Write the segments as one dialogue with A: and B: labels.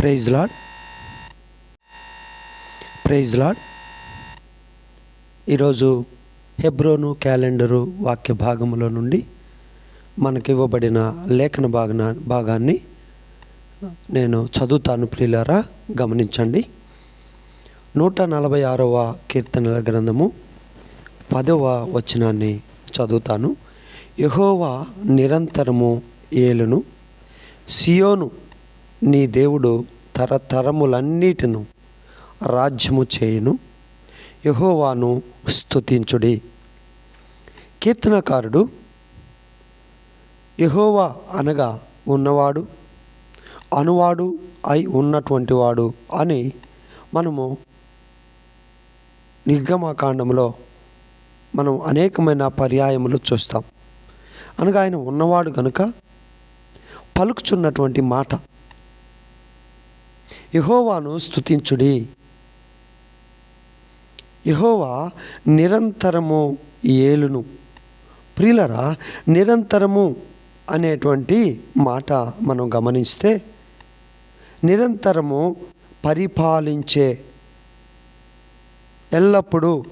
A: Praise lord praise lord ఈరోజు హెబ్రోను calendar వాక్య భాగములో నుండి మనకి ఇవ్వబడిన లేఖన భాగన భాగాన్ని నేను చదువుతాను ప్రియులారా గమనించండి. నూట నలభై ఆరవ కీర్తనల గ్రంథము పదవ వచనాన్ని చదువుతాను. యహోవా నిరంతరము ఏలును సియోను నీ దేవుడు తరతరములన్నిటిను రాజ్యము చేయును. యహోవాను స్తుతించుడి. కీర్తనకారుడు యహోవా అనగా ఉన్నవాడు అనువాడు అయి ఉన్నటువంటి వాడు అని మనము నిర్గమాకాండంలో మనం అనేకమైన పర్యాయములు చూస్తాం. అనగా ఆయన ఉన్నవాడు కనుక పలుకుచున్నటువంటి మాట యహోవాను స్తుతించుడి. యహోవా నిరంతరము ఏలును. ప్రియులరా నిరంతరము అనేటువంటి మాట మనం గమనిస్తే నిరంతరము పరిపాలించే ఎల్లప్పుడూ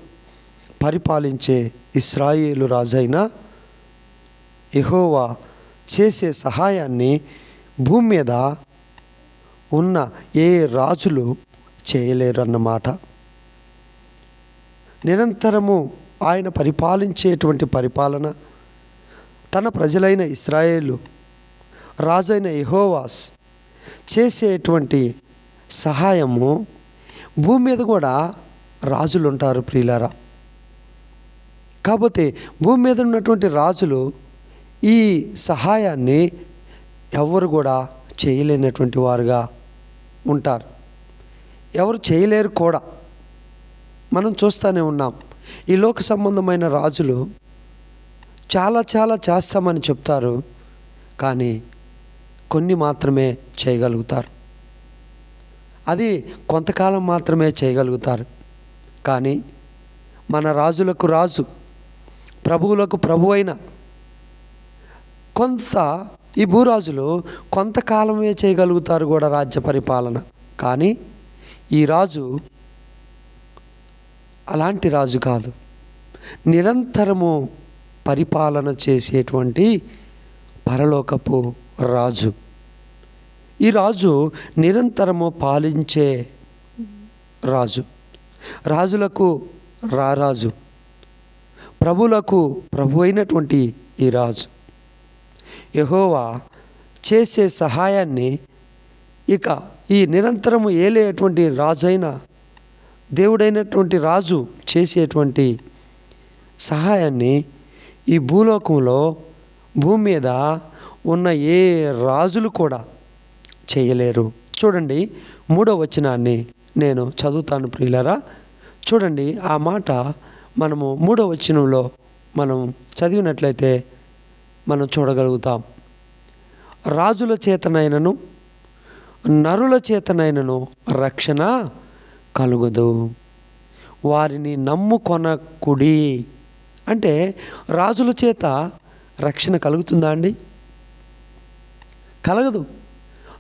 A: పరిపాలించే ఇస్రాయేలు రాజైన యహోవా చేసే సహాయాన్ని భూమి మీద ఉన్న ఏ రాజులు చేయలేరు అన్నమాట నిరంతరము ఆయన పరిపాలించేటువంటి పరిపాలన తన ప్రజలైన ఇస్రాయేలు రాజైన యహోవాస్ చేసేటువంటి సహాయము భూమి మీద కూడా రాజులు ఉంటారు ప్రియులారా. కాకపోతే భూమి మీద ఉన్నటువంటి రాజులు ఈ సహాయాన్ని ఎవరు కూడా చేయలేనటువంటి వారుగా ఉంటారు. ఎవరు చేయలేరు కూడా. మనం చూస్తూనే ఉన్నాం. ఈ లోక సంబంధమైన రాజులు చాలా చాలా చేస్తామని చెప్తారు. కానీ కొన్ని మాత్రమే చేయగలుగుతారు. అది కొంతకాలం మాత్రమే చేయగలుగుతారు. కానీ మన రాజులకు రాజు ప్రభువులకు ప్రభు అయిన కొంత ఈ భూరాజులు కొంతకాలమే చేయగలుగుతారు కూడా రాజ్య పరిపాలన. కానీ ఈ రాజు అలాంటి రాజు కాదు. నిరంతరము పరిపాలన చేసేటువంటి పరలోకపు రాజు. ఈ రాజు నిరంతరము పాలించే రాజు. రాజులకు రారాజు. ప్రభులకు ప్రభు అయినటువంటి ఈ రాజు. యహోవా చేసే సహాయాన్ని ఇక ఈ నిరంతరము ఏలేటువంటి రాజైన దేవుడైనటువంటి రాజు చేసేటువంటి సహాయాన్ని ఈ భూలోకంలో భూమి మీద ఉన్న ఏ రాజులు కూడా చేయలేరు. చూడండి మూడో వచనాన్ని నేను చదువుతాను ప్రియులరా. చూడండి ఆ మాట మనము మూడో వచనంలో మనం చదివినట్లయితే మనం చూడగలుగుతాం. రాజుల చేతనైనను నరుల చేతనైనను రక్షణ కలుగదు. వారిని నమ్ముకొనకుడి. అంటే రాజుల చేత రక్షణ కలుగుతుందా అండి? కలగదు.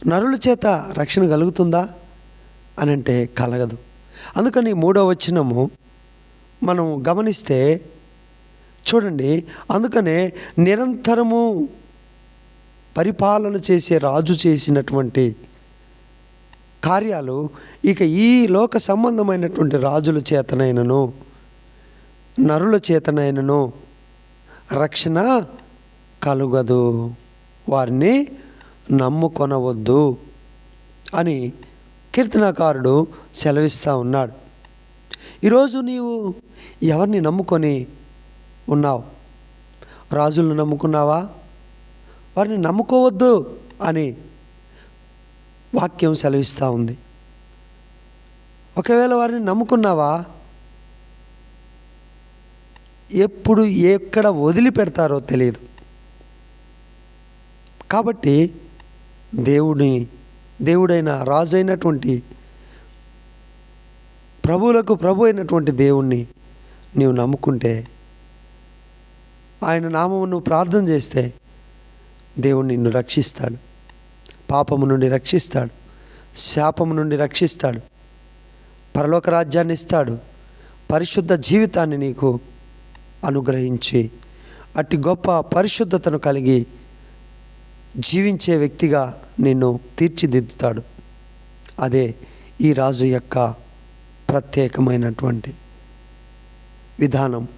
A: నరుల చేత రక్షణ కలుగుతుందా? అని అంటే కలగదు. అందుకని మూడో వచనము మనం గమనిస్తే చూడండి అందుకనే నిరంతరము పరిపాలన చేసే రాజు చేసినటువంటి కార్యాలు ఇక ఈ లోక సంబంధమైనటువంటి రాజుల చేతనైనను నరుల చేతనైనను రక్షణ కలుగదు. వారిని నమ్ముకొనవద్దు అని కీర్తనాకారుడు సెలవిస్తూ ఉన్నాడు. ఈరోజు నీవు ఎవరిని నమ్ముకొని ఉన్నావు. రాజులను నమ్ముకున్నావా? వారిని నమ్ముకోవద్దు అని వాక్యం సెలవిస్తూ ఉంది. ఒకవేళ వారిని నమ్ముకున్నావా? ఎప్పుడు ఎక్కడ వదిలిపెడతారో తెలియదు. కాబట్టి దేవుని దేవుడైన రాజు అయినటువంటి ప్రభువులకు ప్రభు అయినటువంటి దేవుణ్ణి నీవు నమ్ముకుంటే ఆయన నామము నువ్వు ప్రార్థన చేస్తే దేవుడు నిన్ను రక్షిస్తాడు. పాపము నుండి రక్షిస్తాడు. శాపము నుండి రక్షిస్తాడు. పరలోక రాజ్యాన్ని ఇస్తాడు. పరిశుద్ధ జీవితాన్ని నీకు అనుగ్రహించి అట్టి గొప్ప పరిశుద్ధతను కలిగి జీవించే వ్యక్తిగా నిన్ను తీర్చిదిద్దుతాడు. అదే ఈ రాజు యొక్క ప్రత్యేకమైనటువంటి విధానం.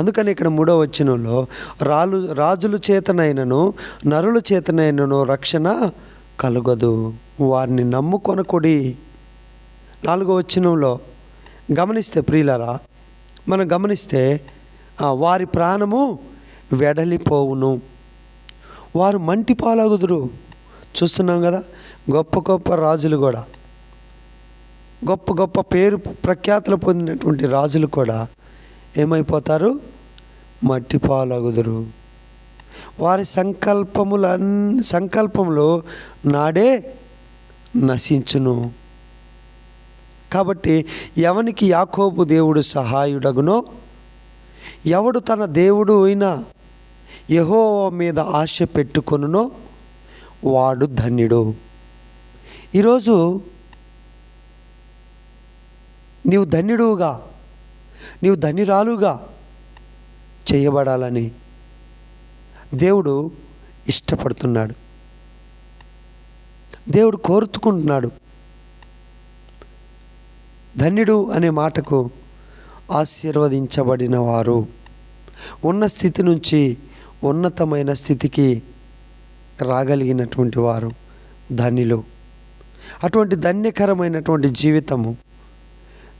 A: అందుకని ఇక్కడ మూడో వచనంలో రాలు రాజుల చేతనైనను నరుల చేతనైనను రక్షణ కలగదు. వారిని నమ్ముకొనకుడి. నాలుగో వచనంలో గమనిస్తే ప్రియులరా మనం గమనిస్తే వారి ప్రాణము వెడలిపోవును. వారు మంటి పాలగుదురు. చూస్తున్నాం కదా గొప్ప గొప్ప రాజులు కూడా. గొప్ప గొప్ప పేరు ప్రఖ్యాతులు పొందినటువంటి రాజులు కూడా ఏమైపోతారు? మట్టి పాలగుదురు. వారి సంకల్పముల సంకల్పములు నాడే నశించును. కాబట్టి ఎవనికి యాకోబు దేవుడు సహాయుడగునో ఎవడు తన దేవుడు అయిన యహో మీద ఆశ పెట్టుకొనునో వాడు ధన్యుడు. ఈరోజు నీవు ధన్యుడుగా నీవు ధనిరాలుగా చేయబడాలని దేవుడు ఇష్టపడుతున్నాడు. దేవుడు కోరుతుకుంటున్నాడు ధన్యుడు అనే మాటకు ఆశీర్వదించబడిన వారు ఉన్న స్థితి నుంచి ఉన్నతమైన స్థితికి రాగలిగినటువంటి వారు ధనిలు అటువంటి ధన్యకరమైనటువంటి జీవితము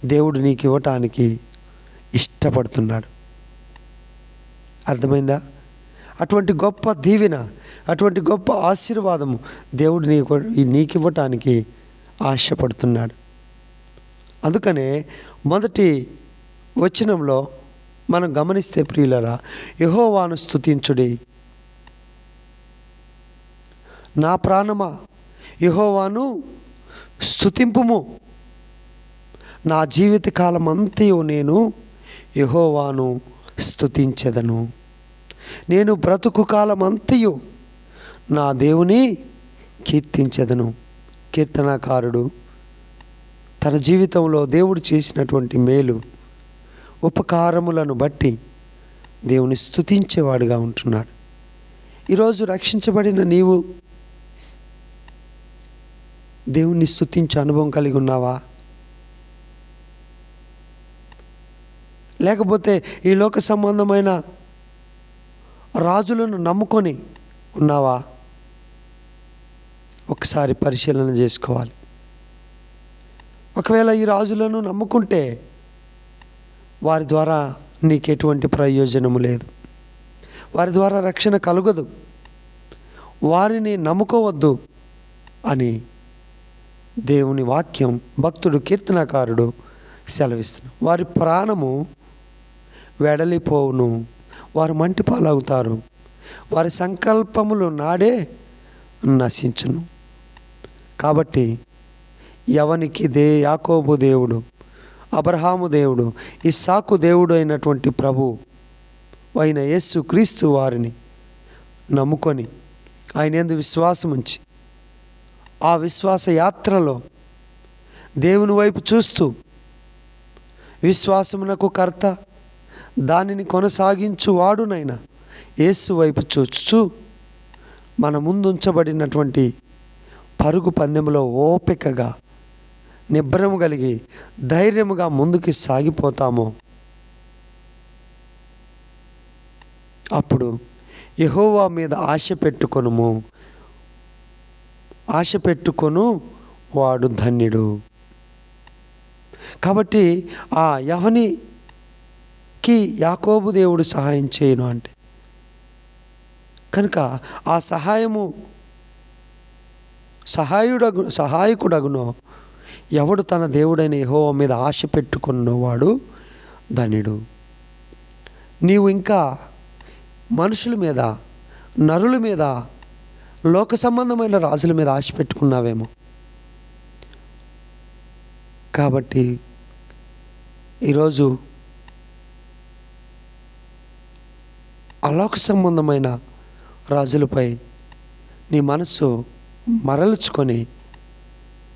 A: దేవుడు నీకు ఇవ్వటానికి ఇష్టపడుతున్నాడు అర్థమైందా? అటువంటి గొప్ప దీవెన అటువంటి గొప్ప ఆశీర్వాదము దేవుడు నీకు నీకు ఇవ్వటానికి ఆశపడుతున్నాడు. అందుకనే మొదటి వచనంలో మనం గమనిస్తే ప్రియులరా యహోవాను స్తుతించుడి. నా ప్రాణమా యహోవాను స్తుతింపుము. నా జీవితకాలం అంతయు నేను యహోవాను స్థుతించెదను నేను బ్రతుకు కాలం అంతయు నా దేవుని కీర్తించెదను. కీర్తనాకారుడు తన జీవితంలో దేవుడు చేసినటువంటి మేలు ఉపకారములను బట్టి దేవుని స్థుతించేవాడుగా ఉంటున్నాడు. ఈరోజు రక్షించబడిన నీవు దేవుణ్ణి స్థుతించే అనుభవం కలిగి ఉన్నావా? లేకపోతే ఈ లోక సంబంధమైన రాజులను నమ్ముకొని ఉన్నావా? ఒకసారి పరిశీలన చేసుకోవాలి. ఒకవేళ ఈ రాజులను నమ్ముకుంటే వారి ద్వారా నీకు ఎటువంటి ప్రయోజనము లేదు. వారి ద్వారా రక్షణ కలుగదు. వారిని నమ్ముకోవద్దు అని దేవుని వాక్యం భక్తుడు కీర్తనకారుడు సెలవిస్తున్నాడు. వారి ప్రాణము వెడలిపోవును. వారు మంటి పాలవుతారు వారి సంకల్పములు నాడే నశించును. కాబట్టి ఎవనికి దే యాకోబు దేవుడు అబ్రహాము దేవుడు ఇస్సాకు దేవుడు అయినటువంటి ప్రభు అయిన యేసు క్రీస్తు వారిని నమ్ముకొని ఆయన ఎందు విశ్వాసం ఉంచి ఆ విశ్వాస యాత్రలో దేవుని వైపు చూస్తూ విశ్వాసమునకు కర్త దానిని కొనసాగించు వాడునైనా యేసు వైపు చూచుచు మన ముందుంచబడినటువంటి పరుగు పందెంలో ఓపికగా నిబ్బరము కలిగి ధైర్యముగా ముందుకి సాగిపోతామో. అప్పుడు యహోవా మీద ఆశ పెట్టుకొనుము. ఆశ పెట్టుకొను వాడు ధన్యుడు. కాబట్టి ఆ కి యాకోబు దేవుడు సహాయం చేయను అంటే. కనుక ఆ సహాయము సహాయుడగు సహాయకుడగునో ఎవడు తన దేవుడైన యెహోవా మీద ఆశ పెట్టుకున్నవాడు ధనుడు నీవు ఇంకా మనుషుల మీద నరుల మీద లోక సంబంధమైన రాజుల మీద ఆశ పెట్టుకున్నావేమో. కాబట్టి ఈరోజు అలోక సంబంధమైన రాజులపై నీ మనస్సు మరలుచుకొని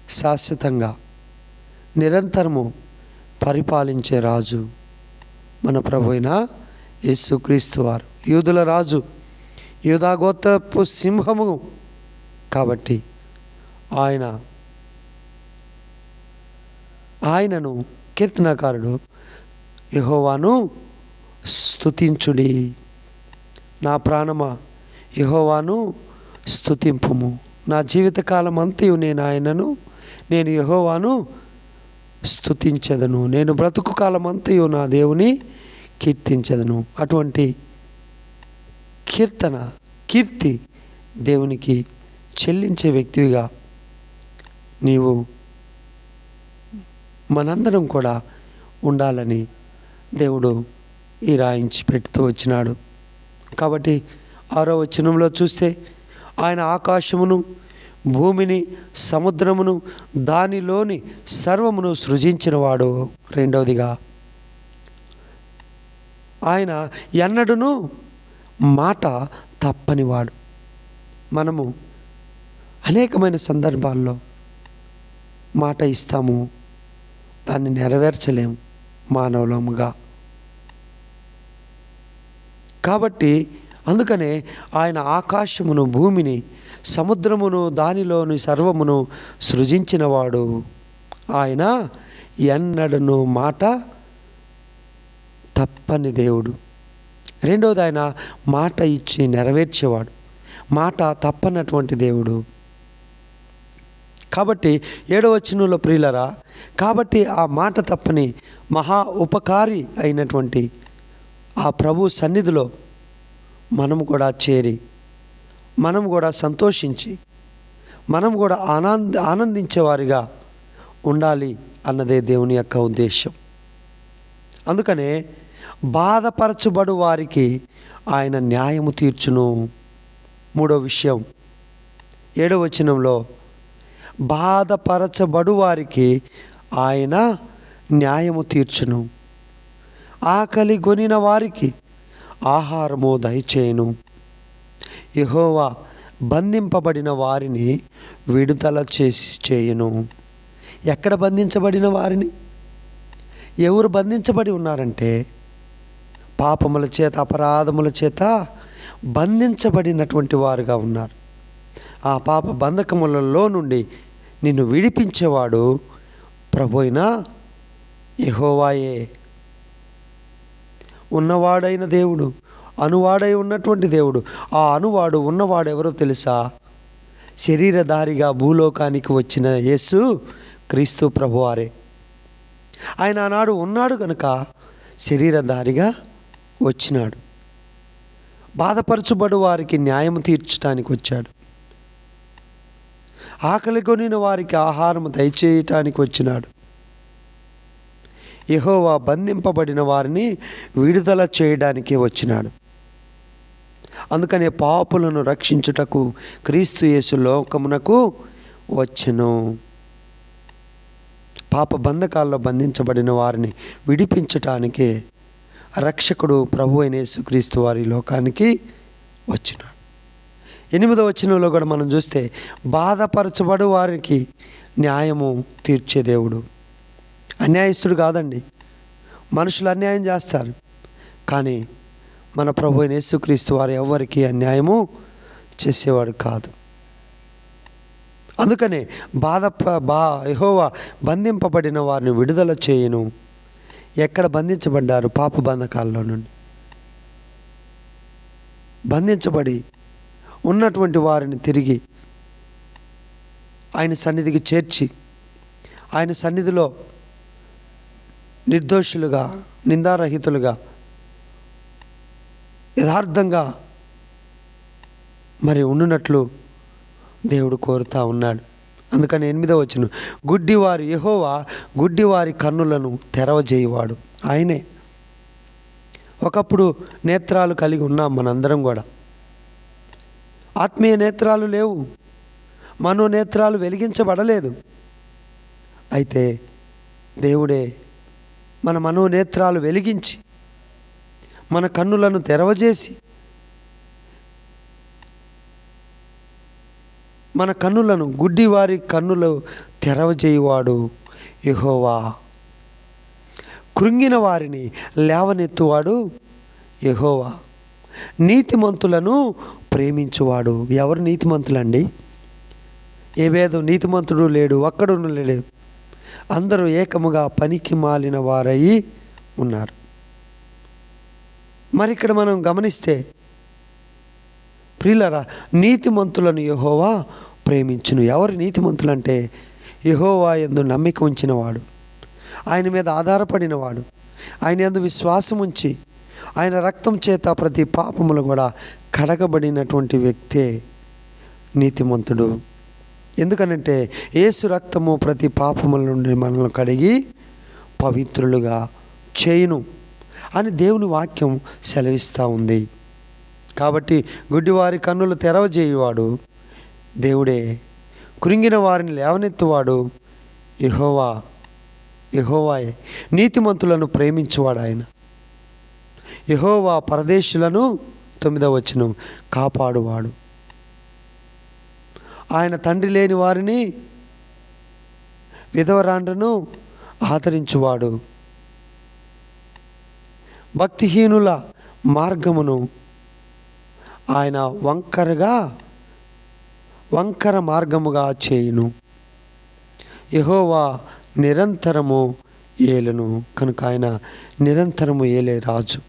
A: శాశ్వతంగా నిరంతరము పరిపాలించే రాజు మన ప్రభు అయిన యేసుక్రీస్తు వారు. యూదుల రాజు యూదాగోత్రపు సింహము కాబట్టి ఆయన ఆయనను కీర్తనకారుడు యహోవాను స్తుతించుడి. నా ప్రాణమా? యహోవాను స్తుతింపుము. నా జీవితకాలం అంతయు నేను ఆయనను నేను యహోవాను స్థుతించదను నేను బ్రతుకు కాలం అంతయు నా దేవుని కీర్తించదను. అటువంటి కీర్తన కీర్తి దేవునికి చెల్లించే వ్యక్తివిగా నీవు మనందరం కూడా ఉండాలని దేవుడు ఈ రాయించి పెడుతూ వచ్చినాడు. కాబట్టి ఆరో వచనంలో చూస్తే ఆయన ఆకాశమును భూమిని సముద్రమును దానిలోని సర్వమును సృజించినవాడు రెండవదిగా. ఆయన ఎన్నడూను మాట తప్పనివాడు. మనము అనేకమైన సందర్భాల్లో మాట ఇస్తాము దాన్ని నెరవేర్చలేము మానవులముగా. కాబట్టి అందుకనే ఆయన ఆకాశమును భూమిని సముద్రమును దానిలోని సర్వమును సృజించినవాడు. ఆయన ఎన్నడను మాట తప్పని దేవుడు. రెండవది ఆయన మాట ఇచ్చి నెరవేర్చేవాడు. మాట తప్పనటువంటి దేవుడు. కాబట్టి ఏడవచనంలో ప్రియులరా కాబట్టి ఆ మాట తప్పని మహా ఉపకారి అయినటువంటి ఆ ప్రభు సన్నిధిలో మనం కూడా చేరి మనం కూడా సంతోషించి మనం కూడా ఆనంద ఆనందించేవారిగా ఉండాలి అన్నదే దేవుని యొక్క ఉద్దేశం అందుకనే బాధపరచబడు వారికి ఆయన న్యాయము తీర్చును. మూడో విషయం ఏడవ వచనంలో బాధపరచబడు వారికి ఆయన న్యాయము తీర్చును. ఆకలి గొనిన వారికి ఆహారము దయచేయను. యహోవా బంధింపబడిన వారిని విడుదల చేసి చేయను. ఎక్కడ బంధించబడిన వారిని? ఎవరు బంధించబడి ఉన్నారంటే పాపముల చేత అపరాధముల చేత బంధించబడినటువంటి వారుగా ఉన్నారు. ఆ పాప బంధకములలో నుండి నిన్ను విడిపించేవాడు ప్రభు అయినా యహోవాయే. ఉన్నవాడైన దేవుడు అనువాడై ఉన్నటువంటి దేవుడు. ఆ అనువాడు ఉన్నవాడు ఎవరో తెలుసా? శరీరధారిగా భూలోకానికి వచ్చిన యేసు క్రీస్తు ప్రభువారే. ఆయన ఆనాడు ఉన్నాడు కనుక శరీరధారిగా వచ్చినాడు. బాధపరచుబడు వారికి న్యాయం తీర్చడానికి వచ్చాడు. ఆకలి కొనిన వారికి ఆహారం దయచేయటానికి వచ్చినాడు. యహోవా బంధింపబడిన వారిని విడుదల చేయడానికి వచ్చినాడు. అందుకనే పాపులను రక్షించుటకు క్రీస్తు యేసు లోకమునకు వచ్చెను. పాప బంధకాల్లో బంధించబడిన వారిని విడిపించటానికే రక్షకుడు ప్రభు అయిన యేసుక్రీస్తు వారి లోకానికి వచ్చినాడు. ఎనిమిదో వచ్చినంలో కూడా మనం చూస్తే బాధపరచబడు వారికి న్యాయము తీర్చే దేవుడు. అన్యాయస్తుడు కాదండి. మనుషులు అన్యాయం చేస్తారు. కానీ మన ప్రభు అయిన యేసుక్రీస్తు వారు ఎవరికి అన్యాయము చేసేవాడు కాదు. అందుకనే బాధ బా యహోవా బంధింపబడిన వారిని విడుదల చేయను. ఎక్కడ బంధించబడ్డారు? పాప బంధకాల్లో నుండి. బంధించబడి ఉన్నటువంటి వారిని తిరిగి ఆయన సన్నిధికి చేర్చి ఆయన సన్నిధిలో నిర్దోషులుగా నిందారహితులుగా యథార్థంగా మరి ఉండునట్లు దేవుడు కోరుతా ఉన్నాడు. అందుకని ఎనిమిదో వచ్చిన గుడ్డివారి యహోవా గుడ్డివారి కన్నులను తెరవజేయవాడు. ఆయనే. ఒకప్పుడు నేత్రాలు కలిగి ఉన్నాం మనందరం కూడా. ఆత్మీయ నేత్రాలు లేవు. మనో నేత్రాలు వెలిగించబడలేదు. అయితే దేవుడే మన మనోనేత్రాలు వెలిగించి మన కన్నులను తెరవజేసి మన కన్నులను గుడ్డివారి కన్నులు తెరవజేయువాడు యహోవా. కృంగిన వారిని లేవనెత్తువాడు యహోవా. నీతిమంతులను ప్రేమించువాడు. ఎవరు నీతిమంతులండి? ఏ భేదం నీతిమంతుడు లేడు ఒక్కడును లేడు. అందరూ ఏకముగా పనికి మాలిన వారయి ఉన్నారు. మరి ఇక్కడ మనం గమనిస్తే ప్రియులరా నీతిమంతులను యహోవా ప్రేమించును. ఎవరు నీతిమంతులంటే యహోవా ఎందు నమ్మిక ఉంచినవాడు. ఆయన మీద ఆధారపడినవాడు. ఆయన ఎందు విశ్వాసం ఉంచి ఆయన రక్తం చేత ప్రతి పాపములు కూడా కడగబడినటువంటి వ్యక్తే నీతిమంతుడు. ఎందుకనంటే ఏసు రక్తము ప్రతి పాపముల నుండి మనల్ని కడిగి పవిత్రులుగా చేయును అని దేవుని వాక్యం సెలవిస్తూ ఉంది. కాబట్టి గుడ్డివారి కన్నులు తెరవజేయువాడు దేవుడే. కృంగిన వారిని లేవనెత్తువాడు యహోవా యహోవాయే. నీతిమంతులను ప్రేమించువాడు ఆయన. యహోవా పరదేశులను తొమ్మిదవ వచనం కాపాడువాడు. ఆయన తండ్రి లేని వారిని విధవరాండ్రను ఆదరించువాడు. భక్తిహీనుల మార్గమును ఆయన వంకరగా వంకర మార్గముగా చేయును. యహోవా నిరంతరము ఏలను కనుక ఆయన నిరంతరము ఏలే రాజు.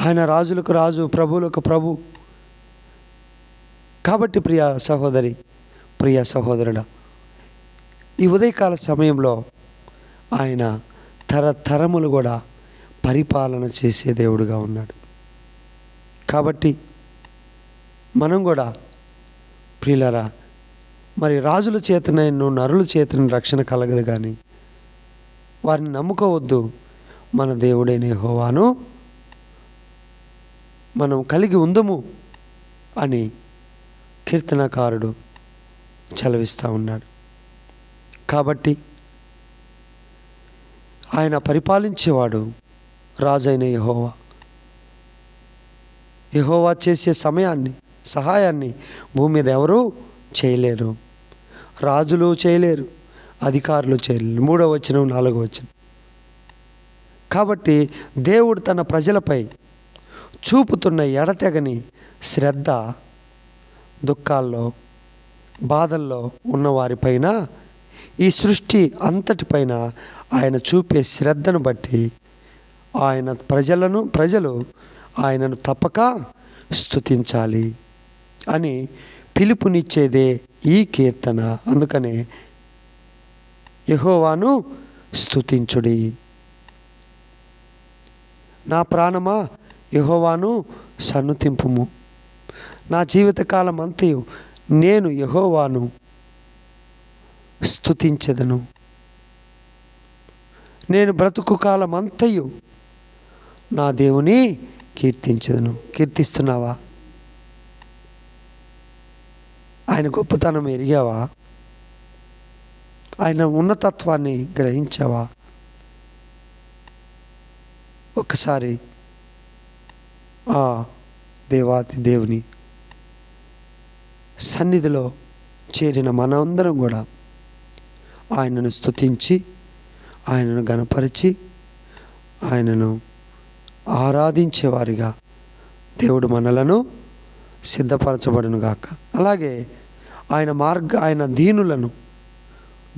A: ఆయన రాజులకు రాజు ప్రభువులకు ప్రభు. కాబట్టి ప్రియ సహోదరి ప్రియ సహోదరుడా ఈ ఉదయకాల సమయంలో ఆయన తరతరములు కూడా పరిపాలన చేసే దేవుడుగా ఉన్నాడు. కాబట్టి మనం కూడా ప్రియులరా మరి రాజుల చేతనైన నరుల చేతన రక్షణ కలగదు కానీ వారిని నమ్ముకోవద్దు. మన దేవుడైన హోవాను మనం కలిగి ఉందము అని కీర్తనకారుడు చలవిస్తూ ఉన్నాడు. కాబట్టి ఆయన పరిపాలించేవాడు రాజైన యహోవా. యహోవా చేసే సమయాన్ని సహాయాన్ని భూమి మీద ఎవరూ చేయలేరు. రాజులు చేయలేరు అధికారులు చేయలేరు. మూడో వచనం నాలుగో వచ్చిన కాబట్టి దేవుడు తన ప్రజలపై చూపుతున్న ఎడతెగని శ్రద్ధ దుఃఖాల్లో బాధల్లో ఉన్నవారిపైన ఈ సృష్టి అంతటిపైన ఆయన చూపే శ్రద్ధను బట్టి ఆయన ప్రజలను ప్రజలు ఆయనను తప్పక స్థుతించాలి అని పిలుపునిచ్చేదే ఈ కీర్తన. అందుకనే యహోవాను స్థుతించుడి నా ప్రాణమా యహోవాను సన్నుతింపుము. నా జీవితకాలం అంతయు నేను యహోవాను స్థుతించదను నేను బ్రతుకు కాలం అంతయు నా దేవుని కీర్తించదను. కీర్తిస్తున్నావా? ఆయన గొప్పతనం ఎరిగావా? ఆయన ఉన్నతత్వాన్ని గ్రహించావా? ఒకసారి ఆ దేవాతి దేవుని సన్నిధిలో చేరిన మనందరం కూడా ఆయనను స్తుతించి ఆయనను గనపరిచి ఆయనను ఆరాధించేవారిగా దేవుడు మనలను సిద్ధపరచబడునుగాక. అలాగే ఆయన మార్గ ఆయన దీనులను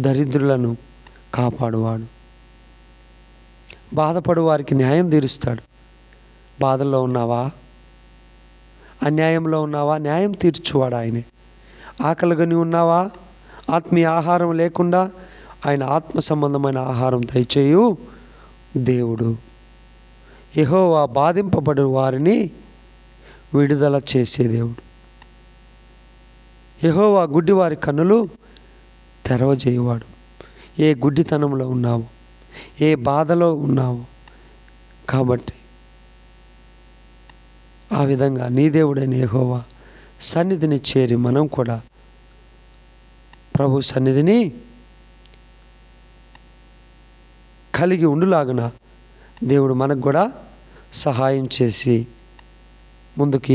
A: దరిద్రులను కాపాడువాడు. బాధపడు వారికి న్యాయం తీరుస్తాడు. బాధల్లో ఉన్నావా? అన్యాయంలో ఉన్నావా? న్యాయం తీర్చువాడు ఆయనే. ఆకలిగని ఉన్నావా? ఆత్మీయ ఆహారం లేకుండా ఆయన ఆత్మ సంబంధమైన ఆహారం దయచేయు దేవుడు. యహోవా బాధింపబడు వారిని విడుదల చేసే దేవుడు. యెహోవా గుడ్డివారి కన్నులు తెరవజేయవాడు. ఏ గుడ్డితనంలో ఉన్నావు? ఏ బాధలో ఉన్నావు? కాబట్టి ఆ విధంగా నీ దేవుడైన యహోవా సన్నిధిని చేరి మనం కూడా ప్రభు సన్నిధిని కలిగి ఉండులాగున దేవుడు మనకు కూడా సహాయం చేసి ముందుకి